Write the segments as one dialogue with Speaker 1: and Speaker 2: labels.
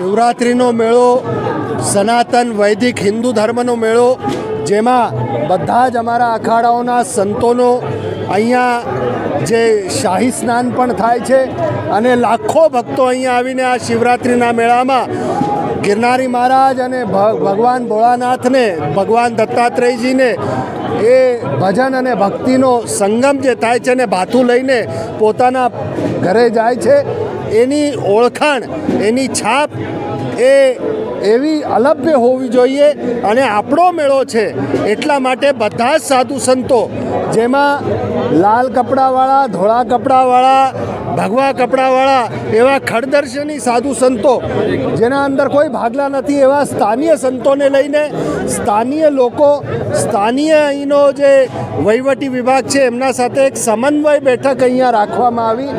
Speaker 1: શિવરાત્રિનો મેળો, સનાતન વૈદિક હિન્દુ ધર્મનો મેળો, જેમાં બધા જ અમારા અખાડાઓના સંતોનો અહીંયા જે શાહી સ્નાન પણ થાય છે અને લાખો ભક્તો અહીંયા આવીને આ શિવરાત્રિના મેળામાં ગિરનારી મહારાજ અને ભગવાન ભોળાનાથને, ભગવાન દત્તાત્રેયજીને એ ભજન અને ભક્તિનો સંગમ જે થાય છે ને ભાથું લઈને પોતાના ઘરે જાય છે. એની ઓળખાણ, એની છાપ એ એવી અલભ્ય હોવી જોઈએ અને આપણો મેળો છે એટલા માટે બધા જ સાધુ સંતો જેમાં લાલ કપડાવાળા, ધોળા કપડાવાળા ભગવા કપડાવાળા એવા ખડદર્શની સાધુ સંતો, જેના અંદર કોઈ ભાગલા નથી, એવા સ્થાનીય સંતોને લઈને સ્થાનીય લોકો, સ્થાનીય અહીંનો જે વહીવટી વિભાગ છે, એમના સાથે એક સમન્વય બેઠક અહીંયા રાખવામાં આવી,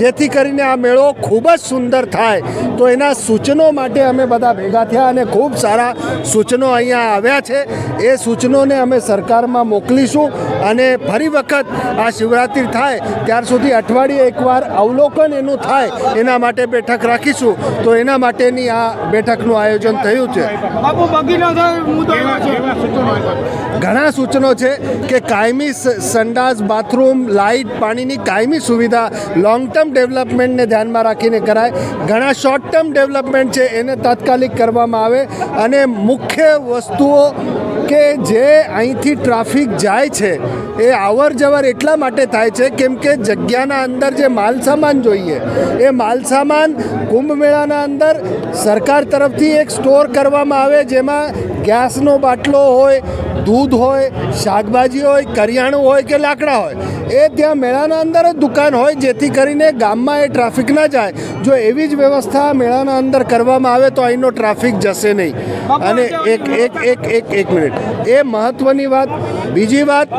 Speaker 1: જેથી કરીને આ મેળો ખૂબ જ સુંદર થાય. તો એના સૂચનો માટે અમે બધા ભેગા થયા અને ખૂબ સારા સૂચનો અહીંયા આવ્યા છે. એ સૂચનોને અમે સરકારમાં મોકલીશું અને ફરી વખત આ શિવરાત્રિ થાય, ત્યાર સુધી અઠવાડિયે એકવાર અવલોકન એનું થાય એના માટે બેઠક રાખીશું. તો એના માટેની આ બેઠકનું આયોજન થયું છે. ઘણા સૂચનો છે કે કાયમી સ- સંડાસ બાથરૂમ લાઇટ પાણીની કાયમી સુવિધા લોંગ ટર્મ ડેવલપમેન્ટને ધ્યાનમાં રાખીને કરાય. ઘણા શોર્ટ ટર્મ ડેવલપમેન્ટ છે એને તાત્કાલિક કરવામાં આવે. અને મુખ્ય વસ્તુઓ કે જે અહીંથી ટ્રાફિક જાય છે, એ અવર જવર એટલા માટે થાય છે, કેમ કે જગ્યાના અંદર જે માલ સામાન જોઈએ, એ માલ સામાન કુંભ મેળાના અંદર સરકાર તરફથી એક સ્ટોર કરવામાં આવે, જેમાં ગેસનો બાટલો હોય દૂધ હોય શાકભાજી હોય કરિયાણું હોય કે લાકડા હોય એ ત્યાં મેળાના અંદર જ દુકાન હોય જેથી કરીને ગામમાં એ ટ્રાફિક ના જાય. જો એવી જ વ્યવસ્થા મેળાના અંદર કરવામાં આવે તો અહીંનો ટ્રાફિક જશે નહીં. અને એક એક એક એક એક મિનિટ. એ મહત્ત્વની વાત બીજી વાત,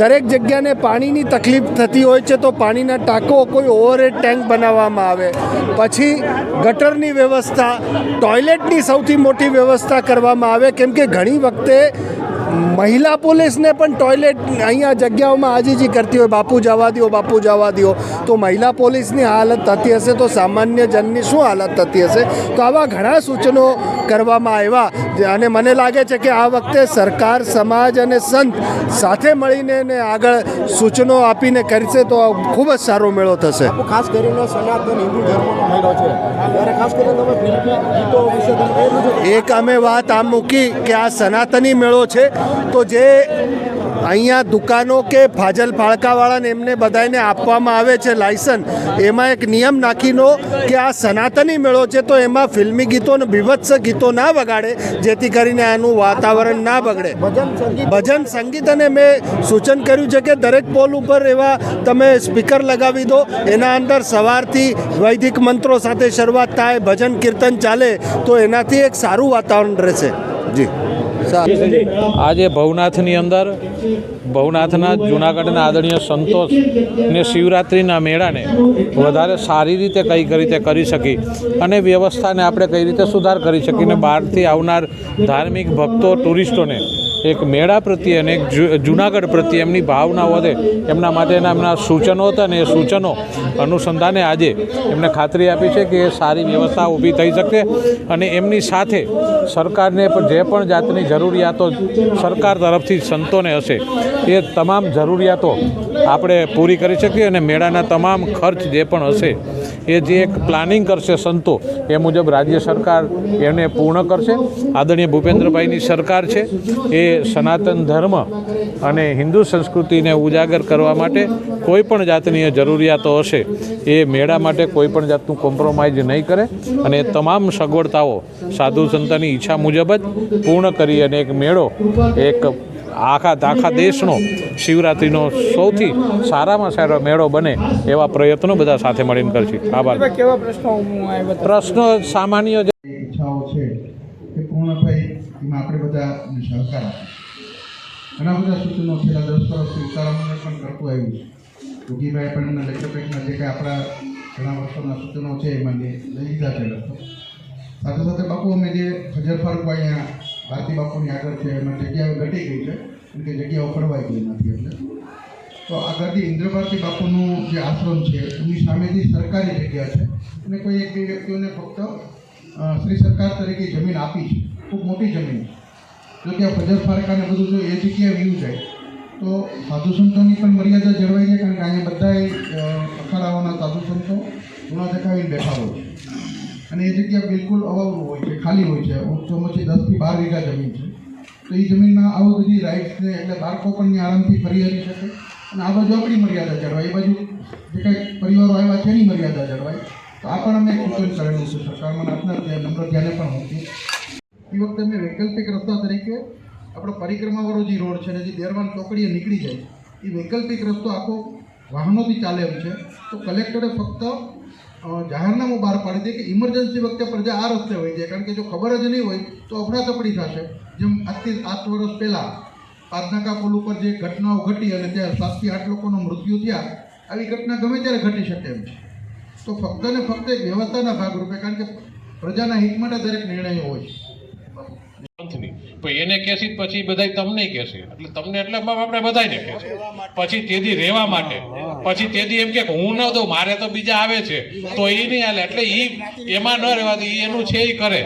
Speaker 1: દરેક જગ્યાને પાણીની તકલીફ થતી હોય છે તો પાણીના ટાંકો કોઈ ઓવરહેડ ટેન્ક બનાવવામાં આવે. પછી ગટરની વ્યવસ્થા, ટોયલેટની સૌથી મોટી વ્યવસ્થા કરવામાં આવે, કેમ કે ઘણી વખતે મહિલા પોલીસને પણ ટોયલેટ અહીંયા જગ્યાઓમાં આજીજી કરતી હોય બાપુ જવા દો બાપુ જવા દો તો મહિલા પોલીસની હાલત થતી હશે તો સામાન્ય જનની શું હાલત થતી હશે? તો આવા ઘણા સૂચનો કરવામાં આવ્યા અને મને લાગે છે કે આ વખતે સરકાર સમાજ અને સંત સાથે મળીને ને આગળ સૂચનો આપીને કરશે તો ખૂબ જ સારો મેળો થશે.
Speaker 2: ખાસ કરીને સનાતન હિન્દુ ધર્મનો મેળો છે. ત્યારે ખાસ કરીને તમે ગીતો વિશે
Speaker 1: એક અમે વાત આમ મૂકી કે આ સનાતની મેળો છે. તો જે અહીંયા દુકાનો કે ફાજલ ફાળકાવાળાને એમને બધાને આપવામાં આવે છે લાયસન એમાં એક નિયમ નાખીનો કે આ સનાતની મેળો છે તો એમાં ફિલ્મી ગીતો અને બીભત્સ ગીતો ના વગાડે જેથી કરીને આનું વાતાવરણ ના બગડે.
Speaker 2: ભજન સંગીત
Speaker 1: અને મેં સૂચન કર્યું છે કે દરેક પોલ ઉપર એવા તમે સ્પીકર લગાવી દો એના અંદર સવારથી વૈદિક મંત્રો સાથે શરૂઆત થાય ભજન કીર્તન ચાલે તો એનાથી એક સારું વાતાવરણ રહેશે. જી.
Speaker 3: આજે ભવનાથની અંદર, ભવનાથના જૂનાગઢના આદરણીય સંતોષ ને શિવરાત્રિના મેળાને વધારે સારી રીતે કઈ રીતે કરી શકી અને વ્યવસ્થાને આપણે કઈ રીતે સુધાર કરી શકીને બહારથી આવનાર ધાર્મિક ભક્તો, ટુરિસ્ટોને એક મેળા પ્રત્યે અને એક જૂનાગઢ પ્રત્યે એમની ભાવના વધે એમના માટેના એમના સૂચનો હતા ને એ સૂચનો અનુસંધાને આજે એમને ખાતરી આપી છે કે એ સારી વ્યવસ્થા ઊભી થઈ શકે અને એમની સાથે સરકારને પણ જે પણ જાતની જરૂરિયાતો સરકાર તરફથી સંતોને હશે, એ તમામ જરૂરિયાતો આપણે પૂરી કરી શકીએ અને મેળાના તમામ ખર્ચ જે પણ હશે, એ જે એક પ્લાનિંગ કરશે સંતો, એ મુજબ રાજ્ય સરકાર એને પૂર્ણ કરશે. આદરણીય ભૂપેન્દ્રભાઈની સરકાર છે, એ સનાતન ધર્મ અને હિન્દુ સંસ્કૃતિને ઉજાગર કરવા માટે કોઈ પણ જાતની જરૂરિયાતો હશે એ મેળા માટે કોઈ પણ જાતનું કોમ્પ્રોમાઇઝ નહીં કરે અને તમામ સગવડતાઓ સાધુ સંતની ઈચ્છા મુજબ જ પૂર્ણ કરી અને એક મેળો એક આખા આખા દેશનો શિવરાત્રિનો સૌથી સારામાં સારો મેળો બને એવા પ્રયત્નો બધા સાથે મળીને કરશે. આભાર.
Speaker 2: કેવા પ્રશ્નો
Speaker 3: પ્રશ્નો સામાન્ય જ
Speaker 4: ઈચ્છાઓ છે કે પૂર્ણ થઈ એમાં આપણે બધા સહકાર આપીએ. ઘણા બધા સૂચનો છેલ્લા દસ વર્ષથી ઉતારામને પણ કરતું આવ્યું છે. યોગીભાઈ પણ એમના પેકમાં જે કાંઈ આપણા ઘણા વર્ષોના સૂચનો છે, એમાં લઈ લીધા છે લગભગ. સાથે સાથે બાપુ, અમે જે ખજર ફારૂક અહીંયા ભારતી બાપુની આગળ છે, એમાં જગ્યાઓ ઘટી ગઈ છે કે જગ્યાઓ ફળવાઈ ગઈ નથી એટલે. તો આ ગરદી ઇન્દ્રભારતી બાપુનું જે આશ્રમ છે એની સામેથી સરકારી જગ્યા છે. અને કોઈ એક બે વ્યક્તિઓને ફક્ત શ્રી સરકાર તરીકે જમીન આપી છે. ખૂબ મોટી જમીન જો કે આ ફજર ફારકાને બધું જો એ જગ્યાએ વ્યૂ જાય તો સાધુ સંતોની પણ મર્યાદા જળવાઈ જાય કારણ કે અહીંયા બધાય અ, અખાડાઓના સાધુ સંતો ગુણા દેખાવીને બેઠા હોય છે. અને એ જગ્યા બિલકુલ અવાવરું હોય છે ખાલી હોય છે. ઓછામાં દસથી બાર વીઘા જમીન છે. તો એ જમીનમાં આવું બધી રાઇટ્સ છે એટલે બાળકો પણ આરામથી ફરી હરી શકે. અને આ બાજુ આપણી મર્યાદા જળવાય. એ બાજુ જે કંઈક પરિવારો આવ્યા છે એની મર્યાદા જળવાય. તો આ પણ અમે સૂચન કરેલું છે સરકારમાં આપના નમ્ર ધ્યાને પણ મૂકી એ વખતે અમે વૈકલ્પિક રસ્તા તરીકે આપણો પરિક્રમાવાળો જે રોડ છે ને, જે દેરવાન ચોકડીએ નીકળી જાય, એ વૈકલ્પિક રસ્તો આખો વાહનોથી ચાલે એમ છે. તો કલેક્ટરે ફક્ત જાહેરનામું બહાર પાડી દે કે ઇમરજન્સી વખતે પ્રજા આ રસ્તે હોય જાય. કારણ કે જો ખબર જ નહીં હોય, તો અફડાતફડી થશે. જેમ આજથી આઠ વર્ષ પહેલાં પાદનાકા પુલ ઉપર જે ઘટનાઓ ઘટી અને ત્યાં સાતથી આઠ લોકોનો મૃત્યુ થયા, આવી ઘટના ગમે ત્યારે ઘટી શકે એમ છે. તો ફક્ત ને ફક્ત એક વ્યવસ્થાના ભાગરૂપે, કારણ કે પ્રજાના હિત માટે દરેક નિર્ણયો હોય છે.
Speaker 3: પંથની પણ એને કહેશી પછી બધા તમને કહેશે. એટલે તમને એટલે આપણે બધાને કહેશે. પછી તેથી રહેવા માટે. પછી તેથી એમ કે હું ન દઉં, મારે તો બીજા આવે છે. તો એ નહીં હાલે. એટલે એ એમાં ન રહેવા દે. એનું છે એ કરે.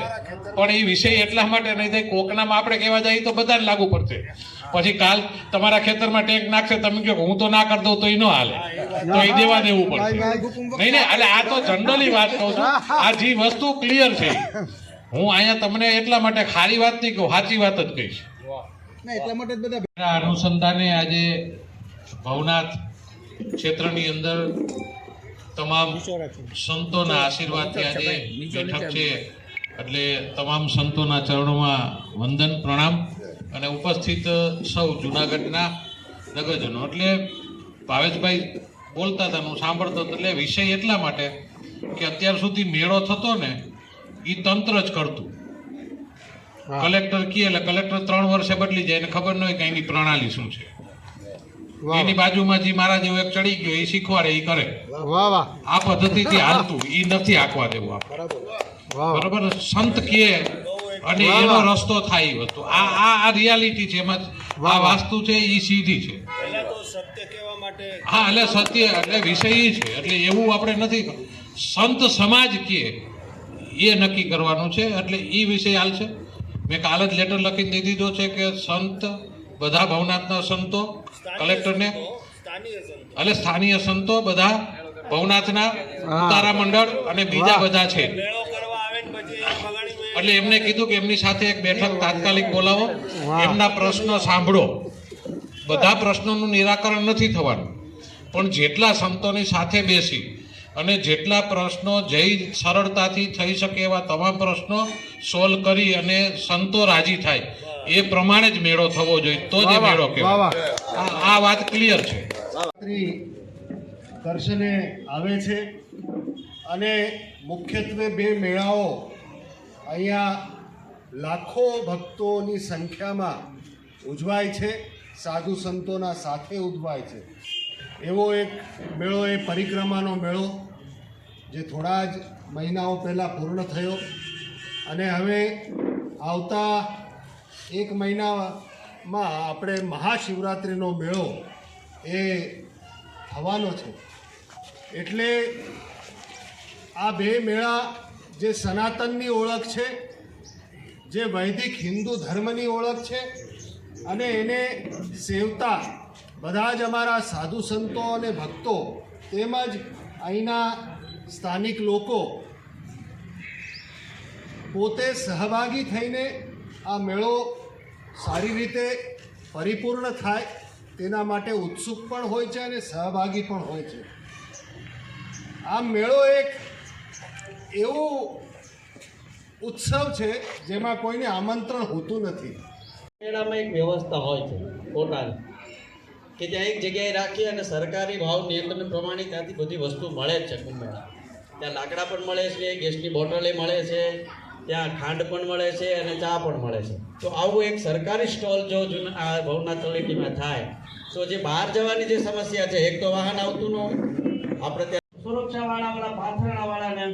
Speaker 3: પણ એ વિષય એટલા માટે નહીં થાય. કોકનામાં આપણે કહેવા જાય તો બધાને લાગુ પડશે. પછી કાલ તમારા ખેતરમાં ટેક નાખશે, તમે કહો હું તો ના કરી દઉં તો એ ન હાલે. તો એ દેવા દેવું પડશે. નહીં નહીં. એટલે આ તો જનરલી વાત કહું છું. આ જે વસ્તુ ક્લિયર છે હું અહીંયા તમને એટલા માટે ખારી વાત નહીં કહું સાચી વાત જ કહીશ.
Speaker 2: એટલા માટે જ બધા
Speaker 3: અનુસંધાને આજે ભવનાથ ક્ષેત્રની અંદર તમામ સંતોના આશીર્વાદથી આજે બેઠક છે. એટલે તમામ સંતોના ચરણોમાં વંદન પ્રણામ અને ઉપસ્થિત સૌ જૂનાગઢના નગરજનો એટલે ભાવેશભાઈ બોલતા હતા ને હું સાંભળતો હતો એટલે વિષય એટલા માટે કે અત્યાર સુધી મેળો થતો ને એ તંત્ર જ કરતું. કલેક્ટર કહે એટલે કલેક્ટર ત્રણ વર્ષે બદલી જાય એને ખબર ન હોય કે એની પ્રણાલી શું છે. એની બાજુમાં જે મારા જેવો એક ચડી ગયો એ શીખવાડે એ કરે.
Speaker 2: વાહ વાહ.
Speaker 3: આ પદ્ધતિથી હાલતું એ નથી આંકવા દેવું આપણે. બરોબર. સંત કહે અને એનો રસ્તો થાય એ વસ્તુ. આ આ આ રિયાલિટી છે એમાં આ વાસ્તુ છે એ સીધી છે. હા એટલે સત્ય એટલે વિષય છે. એટલે એવું આપણે નથી સંત સમાજ કે એ નક્કી કરવાનું છે એટલે એ વિષય હાલ છે. મેં કાલ જ લેટર લખીને દઈ દીધો છે કે સંત બધા ભવનાથના સંતો કલેક્ટરને એટલે સ્થાનીય સંતો બધા ભવનાથના તારા મંડળ અને બીજા બધા છે. એટલે એમને કીધું કે એમની સાથે એક બેઠક તાત્કાલિક બોલાવો. એમના પ્રશ્નો સાંભળો. બધા પ્રશ્નોનું નિરાકરણ નથી થવાનું. પણ જેટલા સંતોની સાથે બેસી અને જેટલા પ્રશ્નો જઈ સરળતાથી થઈ શકે એવા તમામ પ્રશ્નો સોલ્વ કરી અને સંતો રાજી થાય. એ પ્રમાણે જ મેળો થવો જોઈએ. તો જ મેળો કહેવાય. આ આ વાત ક્લિયર છે.
Speaker 1: રાત્રિ દર્શને આવે છે અને મુખ્યત્વે બે મેળાઓ અહીંયા લાખો ભક્તોની સંખ્યામાં ઉજવાય છે સાધુ સંતોના સાથે ઉજવાય છે. એવો એક મેળો એ પરિક્રમાનો મેળો જે થોડા જ મહિનાઓ પહેલાં પૂર્ણ થયો અને હવે આવતા એક મહિનામાં આપણે મહાશિવરાત્રિનો મેળો એ થવાનો છે. એટલે આ બે મેળા જે સનાતનની ઓળખ છે, જે વૈદિક હિન્દુ ધર્મની ઓળખ છે અને એને સેવતા બધા જ અમારા સાધુ સંતો અને ભક્તો તેમજ અહીંના સ્થાનિક લોકો પોતે સહભાગી થઈને આ મેળો સારી રીતે પરિપૂર્ણ થાય તેના માટે ઉત્સુક પણ હોય છે અને સહભાગી પણ હોય છે. આ મેળો એક એવું ઉત્સવ છે જેમાં કોઈને આમંત્રણ હોતું નથી.
Speaker 5: મેળામાં એક વ્યવસ્થા હોય છે પોતાની કે ત્યાં એક જગ્યાએ રાખી અને સરકારી ભાવ નિયંત્રણ પ્રમાણે ત્યાંથી બધી વસ્તુ મળે જ છે કુંભ ત્યાં લાકડા પણ મળે છે, ગેસની બોટલે મળે છે, ત્યાં ખાંડ પણ મળે છે અને ચા પણ મળે છે. તો આવું એક સરકારી સ્ટોલ જો આ ભવનાથ તળેટીમાં થાય, તો જે બહાર જવાની જે સમસ્યા છે, એક તો વાહન આવતું ન હોય, આપણે ત્યાં સુરક્ષાવાળા વાળા પાથરણાવાળાને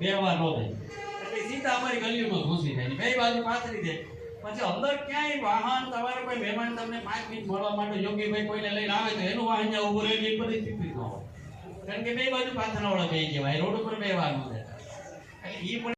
Speaker 5: વ્યવહાર ન દે એટલે અમારી ગલીઓમાં ઘૂસી જાય. બે બાજુ પાથરી દે પછી અંદર ક્યાંય વાહન તમારે કોઈ મહેમાન તમને પાંચ મિનિટ મળવા માટે યોગીભાઈ કોઈને લઈને આવે તો એનું વાહન ત્યાં ઉભું રહેલી પરિસ્થિતિ ન હોય. કારણ કે બે બાજુ પાથરણાવાળા બે કહેવાય રોડ ઉપર બેવાનું છે. એ પણ